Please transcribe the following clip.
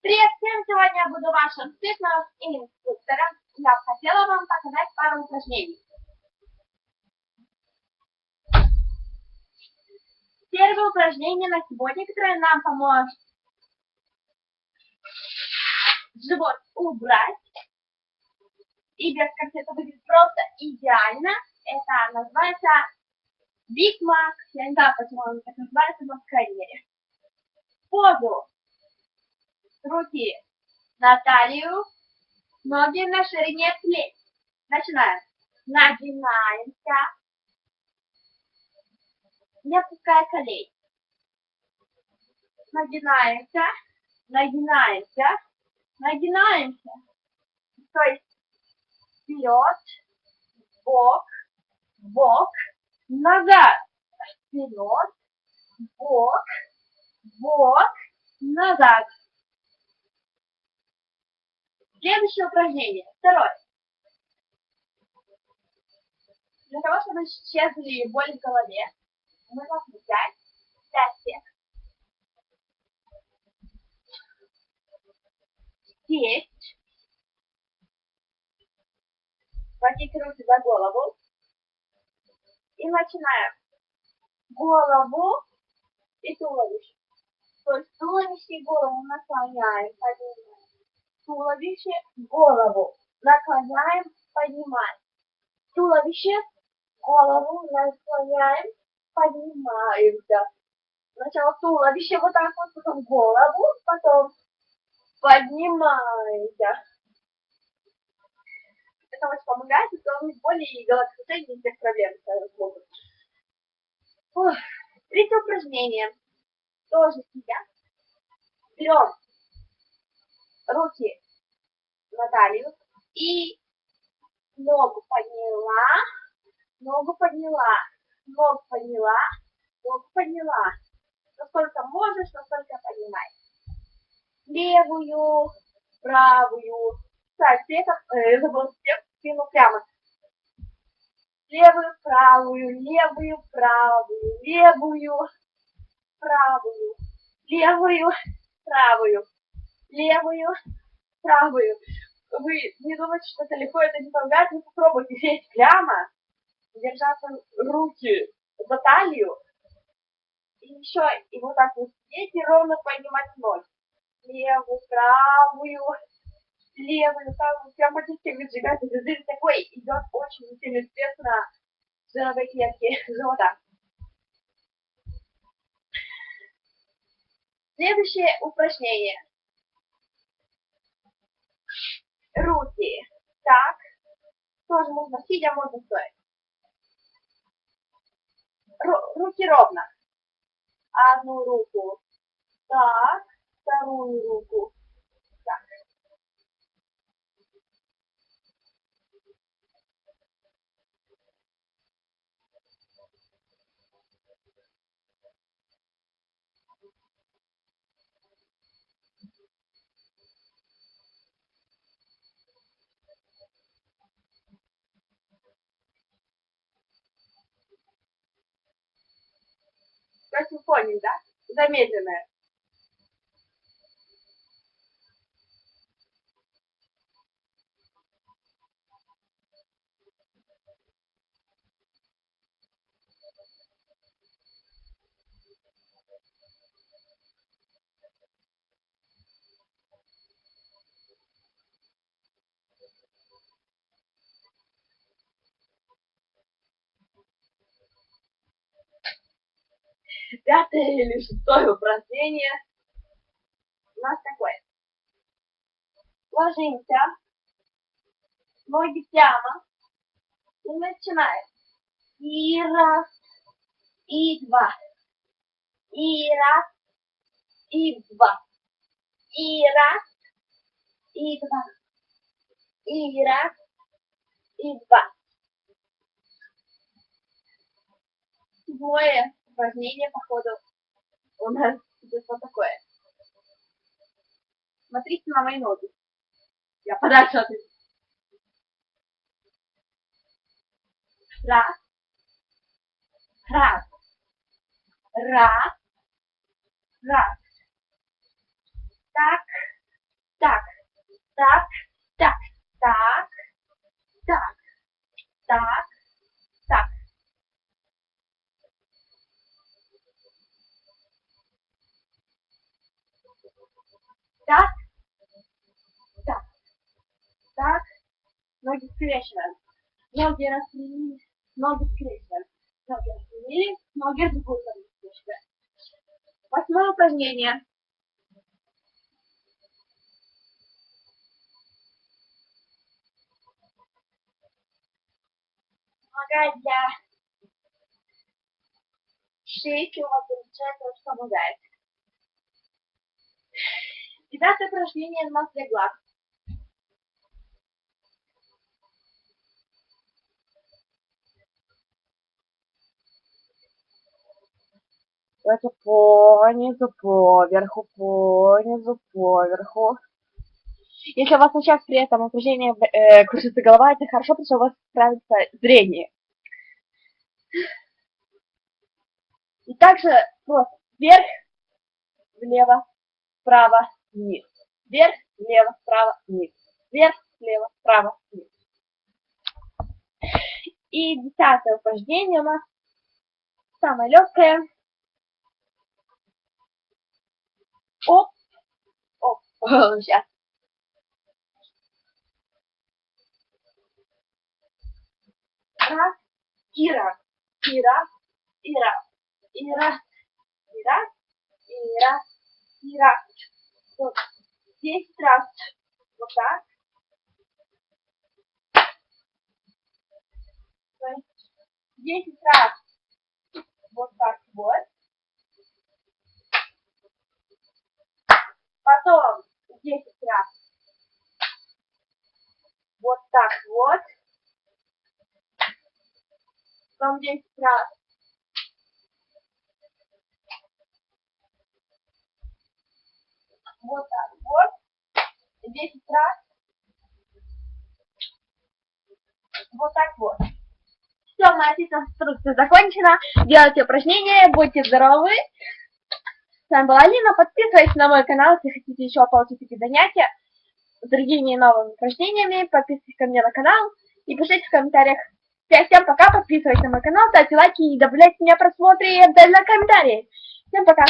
Привет всем! Сегодня я буду вашим фитнес-инструктором. Я бы хотела вам показать пару упражнений. Первое упражнение на сегодня, которое нам поможет живот убрать. И без корсета будет просто идеально. Это называется Big Mac. Я не знаю, почему он так называется, но мере. Позу руки на талию, ноги на ширине плеч. Начинаем. Нагинаемся, не опуская колени. Нагинаемся, нагинаемся, нагинаемся. То есть вперед, бок, бок, назад, вперед, бок, бок, назад. Следующее упражнение. Второе. Для того, чтобы исчезли боль в голове, мы должны взять 5 сек. Сесть. Схватить руки за голову. И начинаем. Голову и туловище. То есть туловище и голову наклоняем, поднимаем туловище, голову. Наклоняем, поднимаем. Туловище, голову наклоняем, поднимаемся. Сначала туловище вот так вот, потом голову, потом поднимаемся. Это очень помогает исполнить боли и головокружение всех проблем, которые могут. Ох. Третье упражнение. Тоже сидя. Берем руки на талию и ногу подняла, ногу подняла, ногу подняла, ногу подняла. Насколько можешь, настолько поднимай. Левую, правую. Так, при этом, э, забыл спину прямо. Левую, правую, левую, правую, левую, правую, левую, правую левую, правую. Вы не думаете, что это легко, это не помогает, но попробуйте сесть прямо, держаться руки за талию, и еще, и вот так вот сидеть и ровно поднимать ноги. Левую, правую, левую, правую, прям почти. Это здесь такой идет очень сильный стресс на жировые клетки живота. Следующее упражнение. Руки. Так. Тоже можно сидя, можно стоять. Ру руки ровно. Одну руку. Так. Вторую руку. Как поняли, да? Замедленное. Пятое или шестое упражнение. У нас такое. Ложимся, ноги прямо. И начинаем. И раз, и два, и раз, и два, и раз, и два, и раз, и два. Двое упражнение, походу, у нас идет вот такое. Смотрите на мои ноги. Я подальше от Раз. Раз. Раз. Раз. Так, так, так, так, так, так, так. Так, так, так. Ноги скрещиваем. Ноги распрямились, ноги скрещиваем. Ноги другую сторону скрещиваем. Восьмое упражнение. Помогает для шейки, у вас очень помогает. Девятое упражнение у нас для глаз. Давайте по низу, по верху, по низу, по верху. Если у вас сейчас при этом упражнении э, кружится голова, это хорошо, потому что у вас справится зрение. И также просто вверх, влево, вправо, вниз. Вверх, влево, вправо, вниз. Вверх, влево, вправо, вниз. И десятое упражнение у нас самое легкое. Оп, оп, сейчас. Раз, и раз, и раз, и раз, и раз, и раз, и раз, и раз. Вот. Десять раз. Вот так. То есть Десять раз. Вот так вот. Потом десять раз. Вот так вот. Потом 10 раз. Вот так вот. 10 раз. Вот так вот. Все, моя фитнес-инструкция закончена. Делайте упражнения, будьте здоровы. С вами была Алина. Подписывайтесь на мой канал, если хотите еще получить эти занятия с другими новыми упражнениями. Подписывайтесь ко мне на канал и пишите в комментариях. Всем пока, подписывайтесь на мой канал, ставьте лайки и добавляйте меня просмотры и обязательно комментарии. Всем пока!